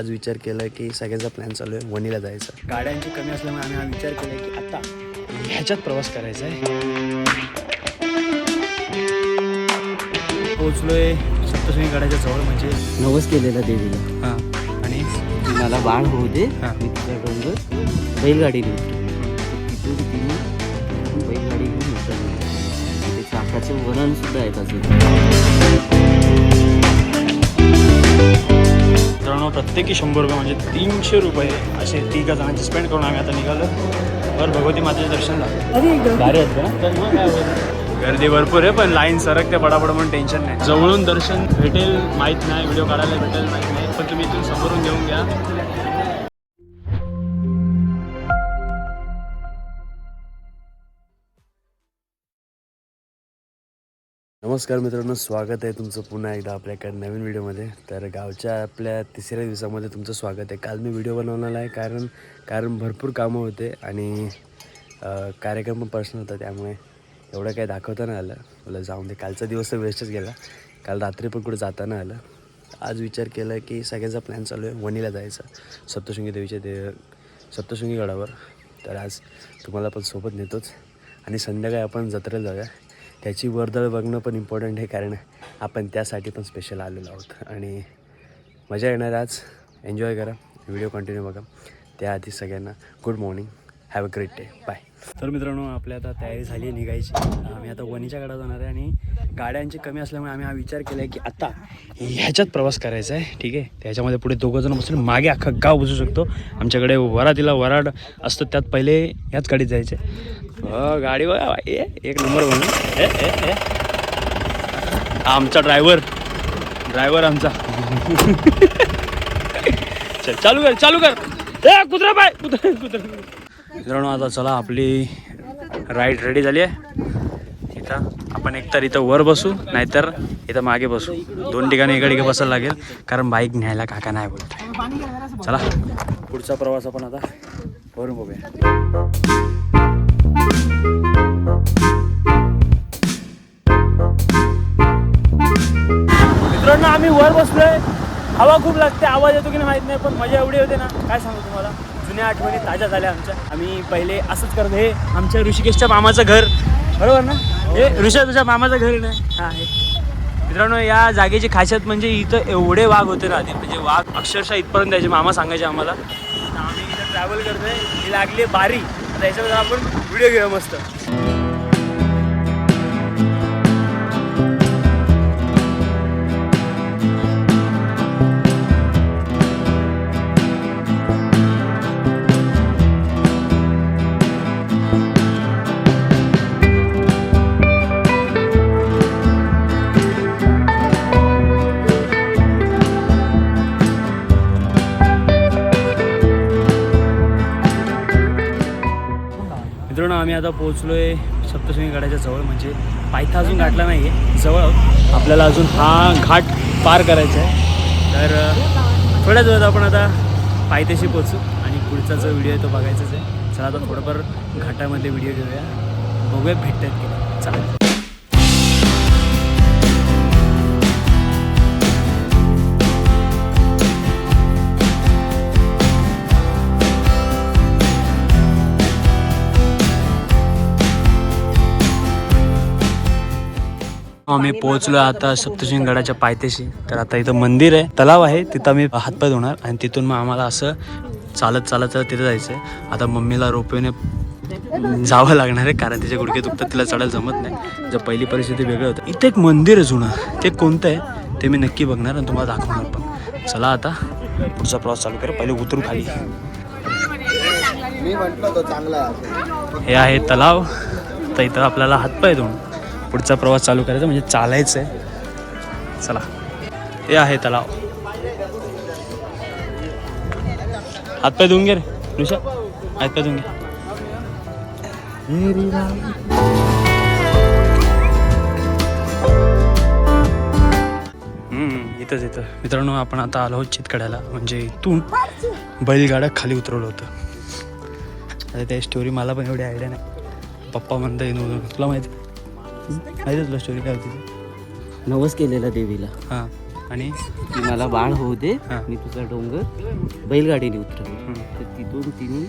आज विचार केला की सगळ्यांचा प्लॅन चालू आहे वणीला जायचा. गाड्यांची कमी असल्यामुळे आम्ही हा विचार केला की आता ह्याच्यात प्रवास करायचा आहे. पोचलोय सप्तशृंगी गडाच्या जवळ म्हणजे नवस केलेला देवीला. हां आणि मला बाळ होऊ दे हा. मी तुझा डोंगर बैलगाडी घेऊन तिथून तिने बैलगाडी घेऊन उतरली ते चाकाचे वळण सुद्धा आहे अजून. मित्रांनो प्रत्येकी शंभर रुपये म्हणजे तीनशे रुपये असे तिघा जणांचे स्पेंड करून आम्ही आता निघालो. वर भगवती मातेचे दर्शन झालं भारी आहेत का? तर मग काय होतं? गर्दी भरपूर आहे पण लाईन सरकते बडाबड म्हणून टेन्शन नाही. जवळून दर्शन भेटेल माहीत नाही व्हिडिओ काढायला भेटेल माहीत नाही. पण तुम्ही इथून समोरून घेऊन घ्या. नमस्कार मित्रांनो स्वागत आहे तुमचं पुन्हा एकदा आपल्या एका नवीन व्हिडिओमध्ये. तर गावच्या आपल्या तिसऱ्या दिवसामध्ये तुमचं स्वागत आहे. काल मी व्हिडिओ बनवलेला आहे कारण कारण भरपूर कामं होते आणि कार्यक्रम पण पर्सनल होता त्यामुळे एवढं काही दाखवता नाही आलं. मला जाऊन दे. कालचा दिवस तर वेस्टच गेला. काल रात्री पण कुठे जाता नाही आलं. आज विचार केला की सगळ्यांचा प्लॅन चालू आहे वणीला जायचा. सप्तशृंगी देवीच्या दे सप्तशृंगी गडावर. तर आज तुम्हाला पण सोबत नेतोच. आणि संध्याकाळी आपण जत्रेला जाऊया. त्याची वर्दळ बघणं पण इम्पॉर्टंट आहे कारण आपण त्यासाठी पण स्पेशल आलेलो आहोत. आणि मजा येणार आज. एन्जॉय करा. व्हिडिओ कंटिन्यू बघा. त्याआधी सगळ्यांना good morning have a great day bye तर मित्रांनो आपल्या आता तयारी झाली आहे निघायची. आम्ही आता वणीच्या गाडा जाणार आहे आणि गाड्यांची कमी असल्यामुळे आम्ही हा विचार केला आहे की आता ह्याच्यात प्रवास करायचा आहे. ठीक आहे? त्याच्यामध्ये पुढे दोघं जण बसून मागे अख्खा गाव बसू शकतो. आमच्याकडे वरातीला वराड असतं त्यात पहिले ह्याच गाडीत जायचे. हो गाडी बघा एक नंबर म्हणून ए, ए, आमचा ड्रायव्हर ड्रायव्हर आमचा. चल चालू कर चालू कर. ए कुत्रा बाय कुत्रा कुत्रा. मित्रांनो आता चला आपली राईड रेडी झाली आहे. इथं आपण एकतर इथं वर बसू नाहीतर इथं मागे बसू. दोन ठिकाणी इकडे ठिकाणी बसायला लागेल कारण बाईक न्यायला काका नाही बोलत. चला पुढचा प्रवास आपण आता वरून बघूया. मित्रांनो आम्ही वर बसलोय. हवा खूप लागते आवाज येतो की नाही माहीत नाही पण मजा एवढी होते ना. काय सांगू तुम्हाला? जुन्या आठवणी ताज्या झाल्या आमच्या. आम्ही पहिले असंच करत हे आमच्या ऋषिकेशच्या मामाचं घर. बरोबर ना? हे ऋषा तुझ्या मामाचं घर ना हा आहे मित्रांनो या जागेची खासियत म्हणजे इथं एवढे वाघ होते ना आधी. म्हणजे वाघ अक्षरशः इथपर्यंत यायचे मामा सांगायचे आम्हाला. आम्ही इथं ट्रॅव्हल करतोय. ही लागली बारी. आता याच्यामध्ये आपण व्हिडिओ घेऊ मस्त. आता पोहोचलो आहे सप्तशृंगी गडाच्या जवळ म्हणजे पायथा अजून गाठला नाही आहे जवळ आहोत. आपल्याला अजून हा घाट पार करायचा आहे. तर थोड्याच वेळात आपण आता पायथ्याशी पोचू आणि पुढचा जो व्हिडिओ आहे तो बघायचाच आहे. चला आता थोडंफार घाटामध्ये व्हिडिओ घेऊया. बघूया भेटतात की चालेल. चला आम्ही पोहोचलो आता सप्तशृंगी गडाच्या पायथ्याशी. तर आता इथं मंदिर आहे तलाव आहे तिथं आम्ही हातपाय धुणार आणि तिथून मग आम्हाला असं चालत चालत चालत तिथं जायचं आहे आता मम्मीला रोपवेने जावं लागणार आहे कारण तिचे गुडघे दुखतात तिला चढायला जमत नाही. जर पहिली परिस्थिती वेगळं होतं. इथं एक मंदिर आहे जुनं. ते कोणतं आहे ते मी नक्की बघणार आणि तुम्हाला दाखवणार पण. चला आता पुढचा प्रवास चालू करा. पहिले उतरू खाली. हे आहे तलाव. तर इथं आपल्याला हातपाय धुवून पुढचा प्रवास चालू करायचा म्हणजे चालायचं आहे चला. हे आहे तलाव. हातपाय धुवून घे रे ऋषा हातपाय धुवून घे. इथंच इथं. मित्रांनो आपण आता आलो आहोत चितकड्याला. म्हणजे इथून बैलगाडा खाली उतरवलं होतं. आता त्या स्टोरी मला पण एवढी आयडिया नाही. पप्पा म्हणता येऊन तुला माहिती आहे तुला स्टोरी काय होती ती? नवस केलेला देवीला हां आणि की मला बाळ होऊ दे हा. मी तुझा डोंगर बैलगाडीने उतरवली हम्म. तर तिथून तिने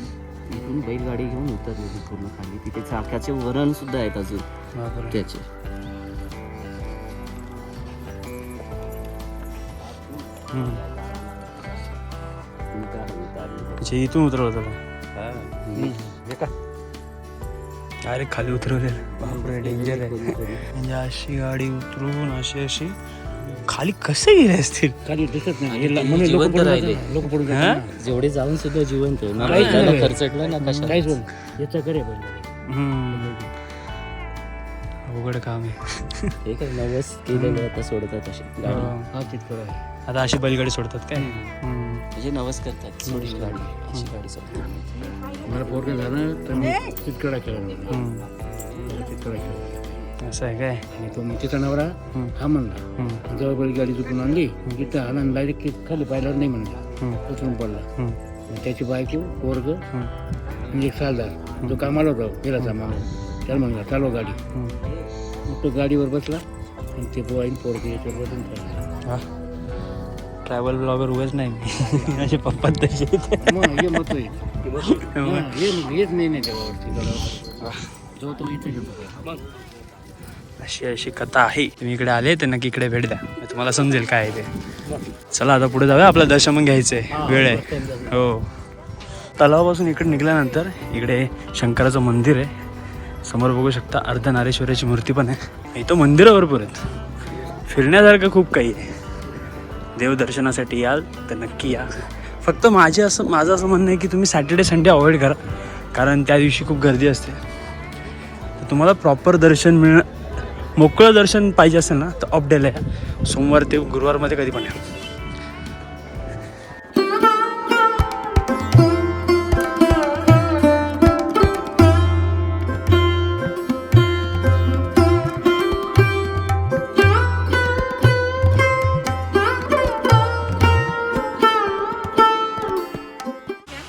तिथून बैलगाडी घेऊन उतरलेली पूर्ण खाली तिथे चाकाचे वरण सुद्धा आहेत अजून बापरे. त्याचे हम्म. उतार, उतार, उतार. अच्छा इथून उतरवलं तुला. अरे खाली उतरवलेलं बापरे डेंजर आहे. म्हणजे अशी गाडी उतरून अशी अशी खाली कसे गेले असतील खाली दिसत नाही आणि हे ते म्हणून लोक जिवंत पडून राहिले. जातात. लोक पडून? जातात ना. जेवढे जाऊन सुद्धा जिवंत आहे. ना काहीच नाही. खर्चटलं ना कशा काहीच बोल याचा करे. हम्म. अवघड काम आहे. हे काय नवस केलेलं आता सोडतात असे. गाडी. हा. हा तितकं आहे. आता अशी बैलगाडी सोडतात काय? हम्म. म्हणजे नवस करतात सोडील गाडी. अशी गाडी सोडतात. मला पोरग झालं तर मी. हम्म. मला चितकडा केला असं आहे काय? आणि तो मग तिचा नवरा. हा म्हणला. जवळ बैलगाडी चुकून आणली तिथं आला डायरेक्ट खाली पाहिल्यावर नाही म्हणला. उचलून पडला. त्याची बायको पोरग. म्हणजे एक सालदार जो कामाला होता फिरायचा माणूस त्याला म्हणला चालव गाडी. मग तो गाडीवर बसला आणि ते पोवाईन पोरग याच्यावर बसून चालला हा. ट्रॅव्हल ब्लॉगर उगाच नाही मी. असे पप्पा तसे मग हे मत आहे. हा, हे हेच नाही नाही गडावर. जो तो इथे अशी अशी कथा आहे. तुम्ही इकडे आले तर नक्की इकडे भेट द्या. मग तुम्हाला समजेल काय आहे ते. चला आता पुढे जाऊया. आपलं दर्शन मग घ्यायचंय. वेळ आहे. हो. तलावापासून इकडे निघाल्यानंतर इकडे शंकराचं मंदिर आहे. समोर बघू शकता अर्धनारेश्वराची मूर्ती पण आहे. इथं मंदिरं भरपूर आहेत फिरण्यासारखं खूप काही आहे. देवदर्शनासाठी याल तर नक्की या. फक्त माझे असं माझं असं म्हणणं आहे की तुम्ही सॅटर्डे संडे अवॉइड करा. कारण त्या दिवशी खूप गर्दी असते. तर तुम्हाला प्रॉपर दर्शन मिळणं मोकळं दर्शन पाहिजे असेल ना तर ऑफ डेला या. सोमवार ते गुरुवारमध्ये कधी पण या.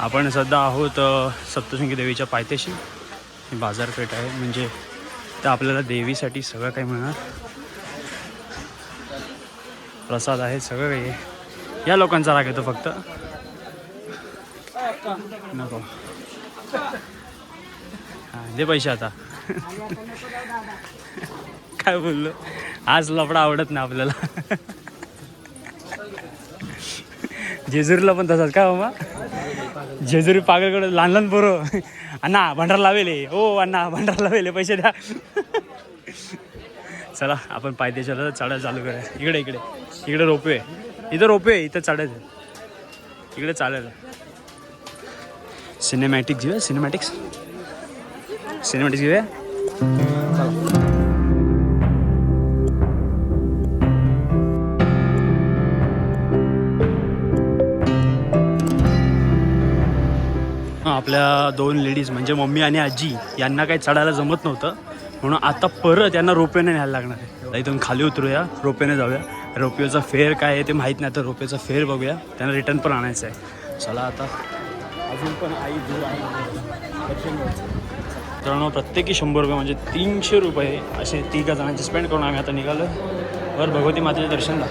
आपण सध्या आहोत सप्तशृंगी देवीच्या पायथ्याशी. ही बाजारपेठ आहे म्हणजे तर आपल्याला देवीसाठी सगळं काही मिळणार. प्रसाद आहे सगळं काही आहे. या लोकांचा राग येतो फक्त. नको. हां दे पैसे आता. काय बोललो? आज लफडा आवडत नाही आपल्याला. जेजुरीला पण तसाच का मामा? जेजुरी पागलकडे लहान लहान पोरं. अण्णा भंडार लावेले. हो अण्णा भंडार लावेले पैसे द्या. चला आपण पायदेशाला चढायला चालू करूया. इकडे इकडे. इकडे रोपवे इथं रोपवे आहे, इथं चढायचं. इकडे चालेल सिनेमॅटिक घेऊया सिनेमॅटिक्स सिनेमॅटिक्स घेऊया आपल्या दोन लेडीज म्हणजे मम्मी आणि आजी यांना काही चढायला जमत नव्हतं. म्हणून आता परत यांना रोपेने न्यायला लागणार आहे. इथून खाली उतरूया रोपेने जाऊया. रोपेचा फेअर काय आहे ते माहीत नाही तर रोपेचा फेअर बघूया. त्यांना रिटर्न पण आणायचं आहे. चला आता. अजून पण आई दूर आहे. दर्शन मित्रांनो प्रत्येकी शंभर रुपये म्हणजे तीनशे रुपये असे तिघा जणांचे स्पेंड करून आम्ही आता निघालो वर भगवती मातेच्या दर्शनला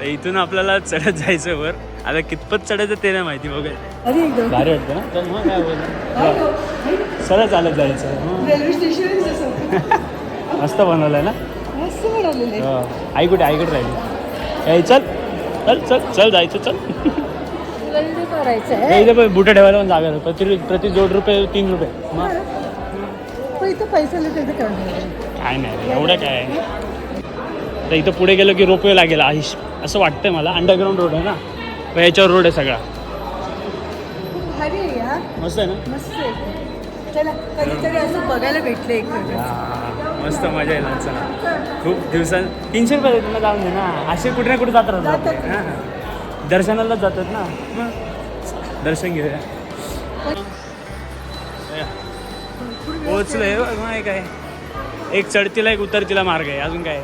तर इथून आपल्याला चढत जायचं वर. आता कितपत चढायचं ते नाही माहिती बघा भारी वाटतं ना? तर मग काय सरळ चालत जायचं हं. रेल्वे स्टेशन जसं मस्त बनवलं आहे. ना हो. आई कुठे? आई कुठे राहिली? ए चल. चल चल चल जायचं चल. करायचं बुटं ठेवायला पण जागा. प्रति प्रति जोड रुपये तीन रुपये. काय नाही एवढं काय? आहे. आता इथं पुढे गेलो की रोपवे लागेल. आहिश असं वाटतंय मला. अंडरग्राऊंड रोड आहे ना? याच्यावर रोड आहे सगळा. खूप भारी आहे यार. मस्त आहे ना? मस्त आहे. चला कधीतरी असं बघायला भेटलं एक मस्त मजा येईल चला खूप दिवसां तीनशे रुपये देतात ना जाऊन दे ना. असे कुठे ना कुठे जात राहतात जातात. हां. दर्शनालाच जातात ना. मग दर्शन घेऊया. पोचलंय बघ मग काय. एक चढतीला एक उतरतीला मार्ग आहे. अजून काय?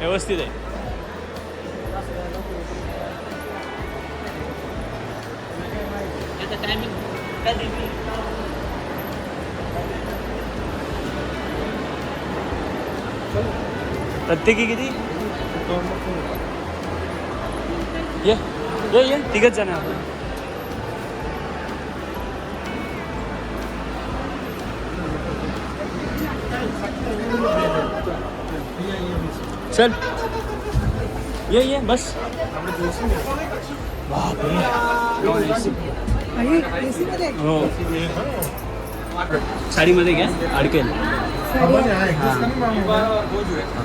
व्यवस्थित आहे. प्रत्येकी किती? ये ये ये तिघच जण आहे आपण. चल. ये ये बस. बापरे. हो. साडीमध्ये घ्या अडकेल.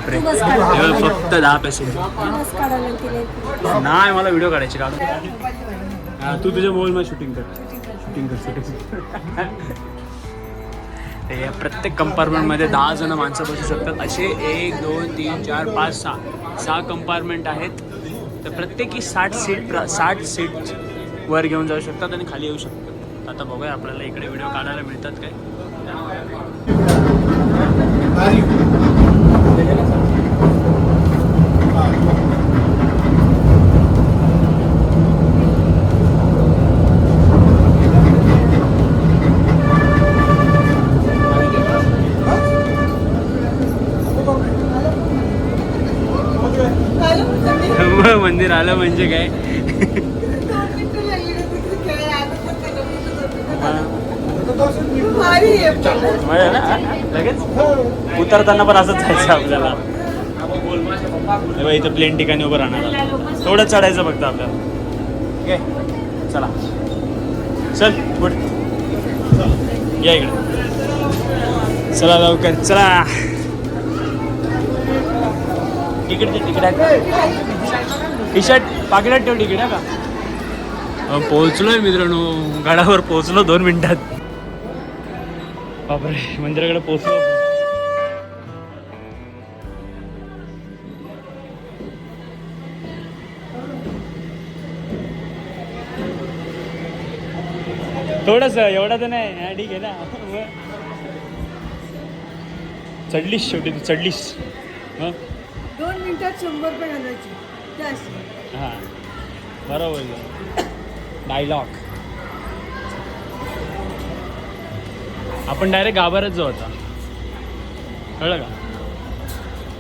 हे. फक्त दहा पैसे नाही मला व्हिडिओ काढायचे काढू तू तुझ्या मोबाईलमध्ये शूटिंग कर. शूटिंग कर. शूटिंग हे प्रत्येक कंपार्टमेंटमध्ये दहा जण माणसं बसू शकतात. असे एक दोन तीन चार पाच सहा. सहा कंपार्टमेंट आहेत. तर प्रत्येकी साठ सीट प्र साठ सीट वर घेऊन जाऊ शकतात आणि खाली येऊ शकतात. आता बघूया आपल्याला इकडे व्हिडिओ काढायला मिळतात काय? मंदिर आलं म्हणजे काय भारी आहे मजा ना हा? लगेच? उतरताना पण असंच जायचं आपल्याला. इथं प्लेन ठिकाणी उभं राहणार. थोडं चढायचं फक्त आपल्याला. ओके चला. चल गुड. या इकडे. चला लवकर चला. तिकीट दे तिकीट आहे टी शर्ट पाकिटात ठेव तिकीट आहे का? पोहोचलोय मित्रांनो. गडावर पोहोचलो दोन मिनिटात. बापरे मंदिराकडे पोहोचलो. थोडस एवढा तर नाही. ठीक आहे ना. चढलीस शेवटी तू चढलीस. हं? दोन मिनिटात शंभर रुपये घालायचे. हां. बरोबर. डायलॉग आपण डायरेक्ट गाभारच जाऊ आता. कळलं का?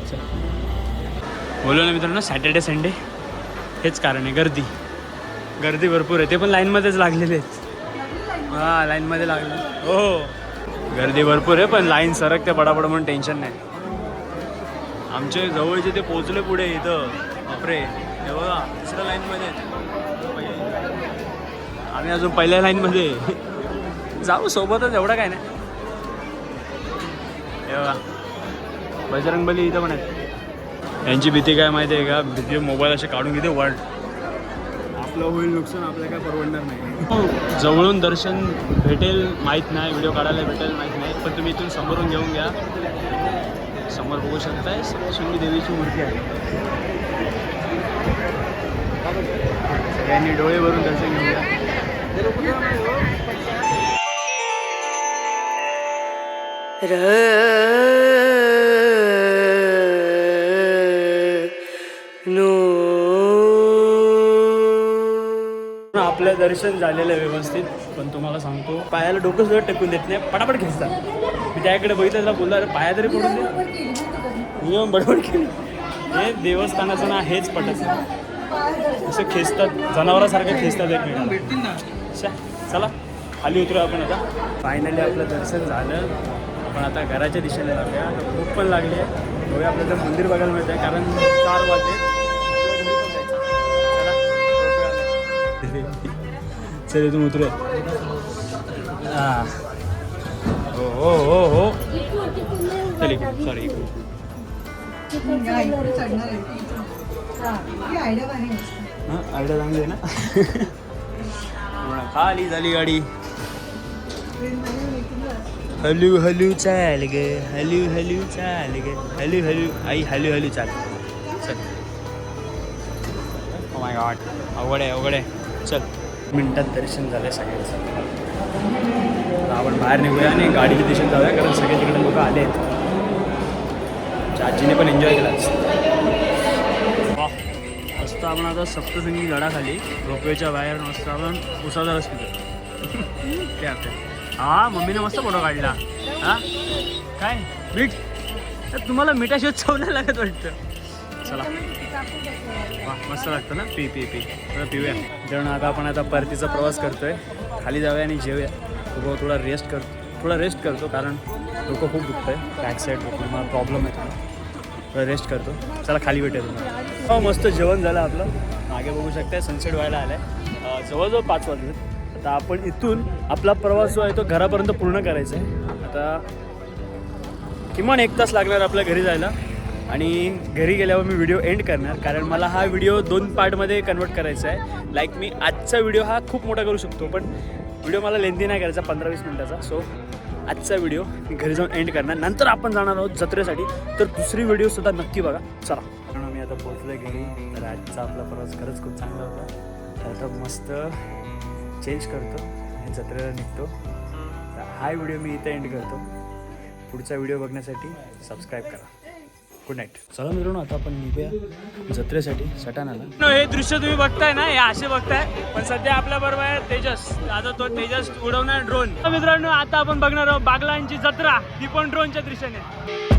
चल. बोललो ना मित्रांनो सॅटर्डे संडे हेच कारण आहे गर्दी. गर्दी भरपूर आहे. ते पण लाईनमध्येच लागलेले आहेत. हां लाईनमध्ये लागले. हो, हो गर्दी भरपूर आहे पण लाईन सरकते पडापड म्हणून टेन्शन नाही. आमचे जवळचे ते पोचले पुढे इथं. बापरे. हे बघा दुसऱ्या लाईनमध्ये आहेत. आम्ही अजून पहिल्या लाईनमध्ये जाऊ सोबतच एवढं काय नाही. बघा. बजरंगबली इथं पण आहेत. यांची भीती काय माहिती आहे का? भीती मोबाईल असे काढून घेते वर्ल्ड आपलं होईल नुकसान आपल्याला काय परवडणार नाही. जवळून दर्शन भेटेल माहीत नाही. व्हिडिओ काढायला भेटेल माहीत नाही. पण तुम्ही इथून समोरून घेऊन घ्या. समोर बघू शकताय. सप्तशृंगी देवीची मूर्ती आहे. सगळ्यांनी डोळे भरून दर्शन घेऊन घ्या. आपलं दर्शन झालेलं आहे व्यवस्थित पण तुम्हाला सांगतो पायाला डोकं सुद्धा टेकून देत नाही. पटापट खेचतात मी त्याकडे बघितलं त्याला बोलला अरे पाया तरी पडून दे. नियम बडबड केली. हे देवस्थानाचं ना हेच पटत नाही. असं खेचतात जनावरासारखं खेचतात एकमेकांना. अच्छा, चला खाली उतरू आपण आता. फायनली आपलं दर्शन झालं. पण आता घराच्या दिशेने जाऊया. आता भूक पण लागली आहे. बघूया आपल्याला मंदिर बघायला मिळतं आहे कारण चार वाजले. चल. इथून उतरू हां. हो हो हो हो. चल इकडून सॉरी इकडून. आयडिया हां आयडिया चांगली आहे ना? खाली झाली गाडी. हलू हलू चाल ग हलू हलू चाल ग. हलू हलू आई हलू हलू चाल. चल. ओ माय गॉड अवघड आहे अवघड आहे. चल. मिनटात दर्शन झालं सगळ्यांचं. आपण बाहेर निघूया आणि गाडीच्या दिशेत जाऊया कारण सगळे तिकडे लोक आले आहेत. आजीने पण एन्जॉय केला मस्त आपण आता सप्तसंगी गडाखाली रोपवेच्या बाहेर मस्त आपण उसाचा रस पितो काय हा मम्मीने मस्त फोटो काढला. हा? काय? मीठ? तर तुम्हाला मिठाशिवाय चव नाही लागत वाटतं. चला. वा मस्त लागतं ना? पी पी पी. पिऊया. जेवण आता आपण आता परतीचा प्रवास करतोय. खाली जाऊया आणि जेवूया. तो थोडा रेस्ट करतो थोडा रेस्ट करतो कारण डोकं खूप दुखतंय. बॅक साईड डोकं मला प्रॉब्लेम आहे थोडा. थोडा रेस्ट करतो. चला खाली भेटूया तुम्हाला. हो मस्त जेवण झालं आपलं. मागे बघू शकताय सनसेट व्हायला आलं आहे जवळजवळ पाच वाजले आता आपण इथून आपला प्रवास जो आहे तो घरापर्यंत पूर्ण करायचा आहे. आता किमान एक तास लागणार आपल्या घरी जायला. आणि घरी गेल्यावर मी व्हिडिओ एंड करणार कारण मला हा व्हिडिओ दोन पार्टमध्ये कन्वर्ट करायचा आहे. लाईक मी आजचा व्हिडिओ हा खूप मोठा करू शकतो पण व्हिडिओ मला लेंदी नाही करायचा पंधरा वीस मिनटाचा. सो आजचा व्हिडिओ मी घरी जाऊन एंड करणार. नंतर आपण जाणार आहोत जत्रेसाठी. तर दुसरी व्हिडिओसुद्धा नक्की बघा. चला. म्हणून मी आता पोहोचलो घरी. तर आजचा आपला प्रवास खरंच खूप चांगला होता. तर आता मस्त चेंज करतो आणि जत्रेला निघतो. तर हा व्हिडिओ मी इथे एंड करतो. पुढचा व्हिडिओ बघण्यासाठी सबस्क्राईब करा. गुड नाईट चला मित्रांनो आता आपण निघूया जत्रेसाठी सटाणाला. हे दृश्य तुम्ही बघताय ना? हे असे बघताय. पण सध्या आपल्या बरोबर आहे तेजस. आता तो तेजस उडवणार ड्रोन मित्रांनो आता आपण बघणार आहोत बागलांची जत्रा. ती पण ड्रोनच्या दृश्याने.